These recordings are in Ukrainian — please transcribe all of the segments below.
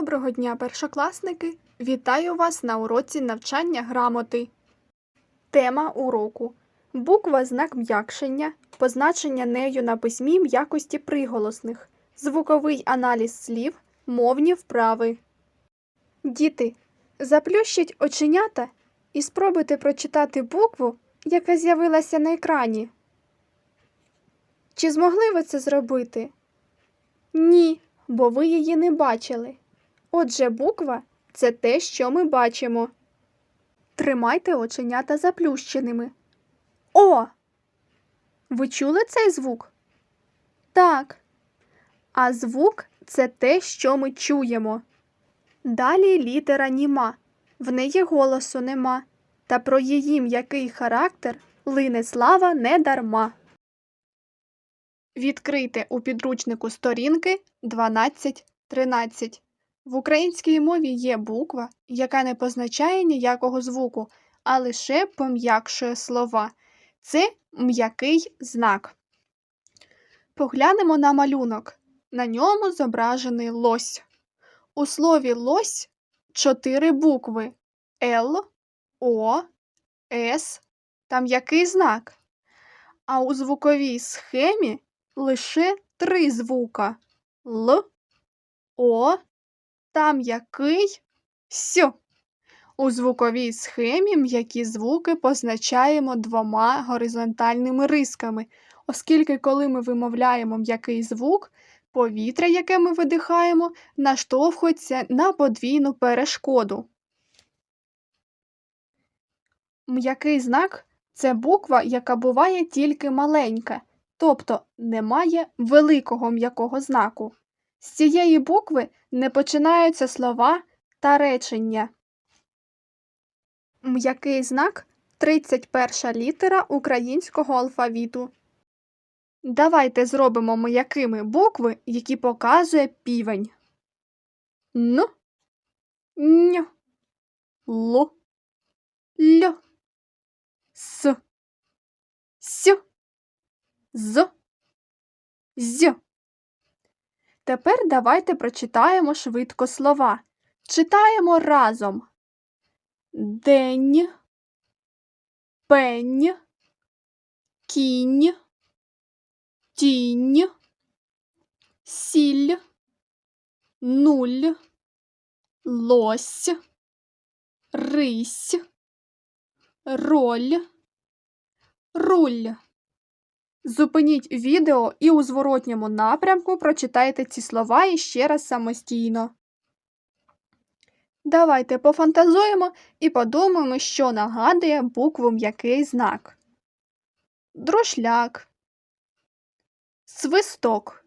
Доброго дня, першокласники! Вітаю вас на уроці навчання грамоти. Тема уроку буква знак м'якшення, позначення нею на письмі м'якості приголосних, звуковий аналіз слів, мовні вправи. Діти, заплющіть оченята і спробуйте прочитати букву, яка з'явилася на екрані. Чи змогли ви це зробити? Ні, бо ви її не бачили. Отже, буква це те, що ми бачимо. Тримайте оченята заплющеними. О! Ви чули цей звук? Так. А звук це те, що ми чуємо. Далі літера німа. В неї голосу нема. Та про її м'який характер лине слава не дарма. Відкрийте у підручнику сторінки 12-13. В українській мові є буква, яка не позначає ніякого звуку, а лише пом'якшує слова. Це м'який знак. Поглянемо на малюнок. На ньому зображений лось. У слові лось чотири букви Л, О, С та м'який знак. А у звуковій схемі лише три звука Л, О та м'який С. У звуковій схемі м'які звуки позначаємо двома горизонтальними рисками, оскільки, коли ми вимовляємо м'який звук, повітря, яке ми видихаємо, наштовхується на подвійну перешкоду. М'який знак це буква, яка буває тільки маленька, тобто немає великого м'якого знаку. З цієї букви не починаються слова та речення. М'який знак 31 літера українського алфавіту. Давайте зробимо м'якими букви, які показує півень. Н, Н, Л, Л, С, С, З, З. Тепер давайте прочитаємо швидко слова. Читаємо разом. День, пень, кінь, тінь, сіль, нуль, лось, рись, роль, руль. Зупиніть відео і у зворотньому напрямку прочитайте ці слова іще раз самостійно. Давайте пофантазуємо і подумаємо, що нагадує букву м'який знак. Друшляк. Свисток.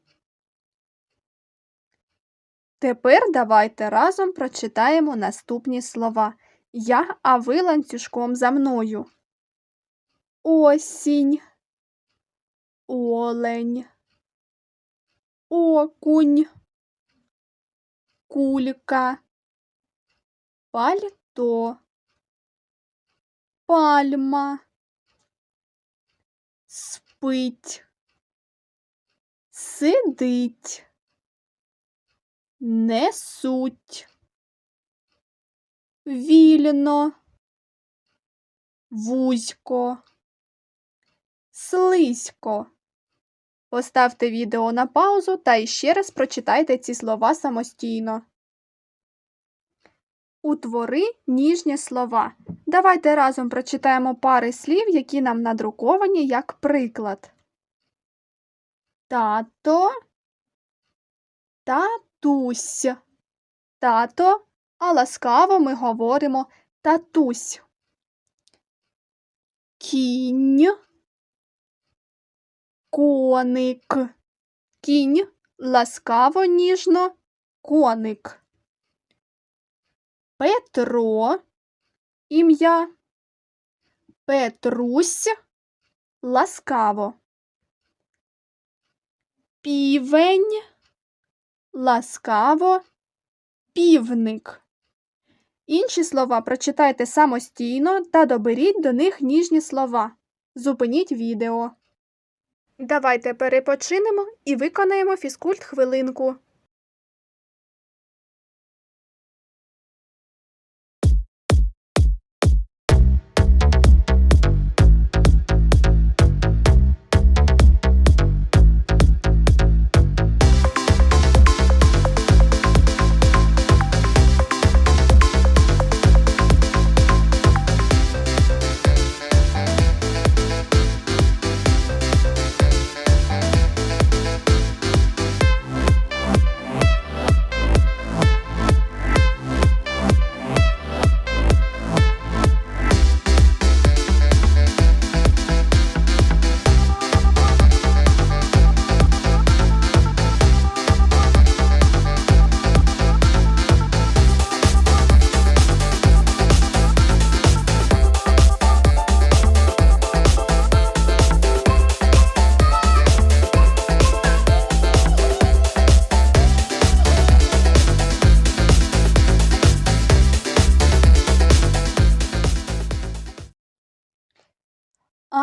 Тепер давайте разом прочитаємо наступні слова. Я, а ви ланцюжком за мною. Осінь. Олень. Окунь. Кулька. Пальто. Пальма. Спить. Сидить. Несуть. Вільно. Вузько. Слизько. Поставте відео на паузу та іще раз прочитайте ці слова самостійно. Утвори ніжні слова. Давайте разом прочитаємо пари слів, які нам надруковані як приклад. Тато, татусь. Тато, а ласкаво ми говоримо татусь. Кінь, коник. Кінь, ласкаво ніжно, коник. Петро, ім'я. Петрусь, ласкаво. Півень, ласкаво, півник. Інші слова прочитайте самостійно та доберіть до них ніжні слова. Зупиніть відео. Давайте перепочинемо і виконаємо фізкульт хвилинку.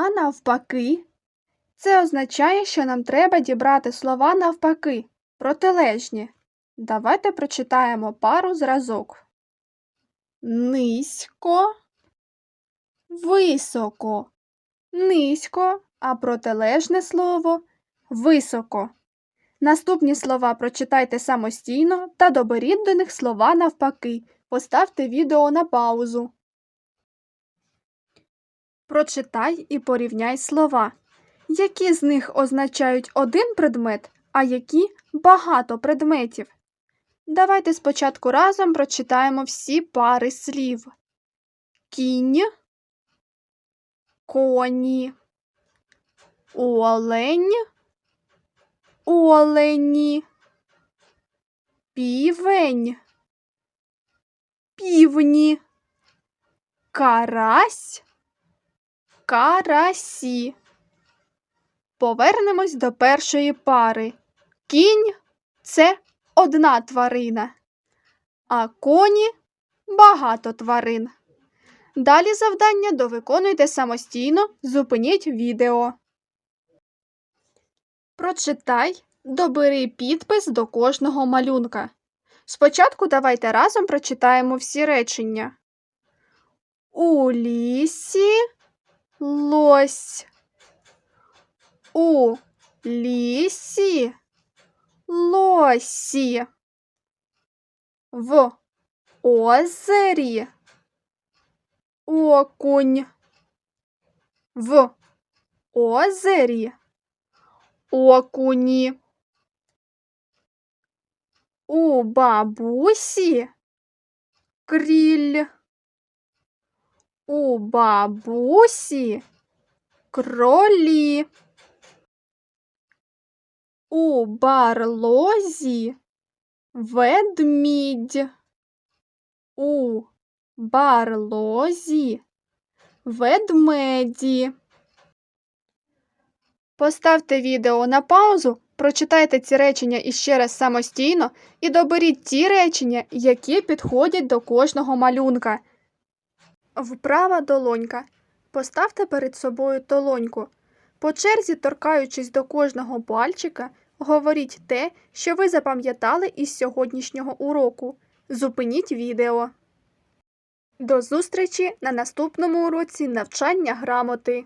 Навпаки. Це означає, що нам треба дібрати слова навпаки, протилежні. Давайте прочитаємо пару зразок. Низько, високо, низько, а протилежне слово високо. Наступні слова прочитайте самостійно та доберіть до них слова навпаки. Поставте відео на паузу. Прочитай і порівняй слова. Які з них означають один предмет, а які багато предметів? Давайте спочатку разом прочитаємо всі пари слів. Кінь, коні, олень, олені, півень, півні, карась, карасі. Повернемось до першої пари. Кінь це одна тварина, а коні багато тварин. Далі завдання довиконуйте самостійно, зупиніть відео. Прочитай, добери підпис до кожного малюнка. Спочатку давайте разом прочитаємо всі речення. У лісі лось. У лісі лосі. В озері окунь. В озері окуні. У бабусі кріль. У бабусі кролі. У барлозі ведмідь. У барлозі ведмеді. Поставте відео на паузу, прочитайте ці речення іще раз самостійно і доберіть ті речення, які підходять до кожного малюнка. Вправа долонька. Поставте перед собою долоньку. По черзі, торкаючись до кожного пальчика, говоріть те, що ви запам'ятали із сьогоднішнього уроку. Зупиніть відео. До зустрічі на наступному уроці навчання грамоти.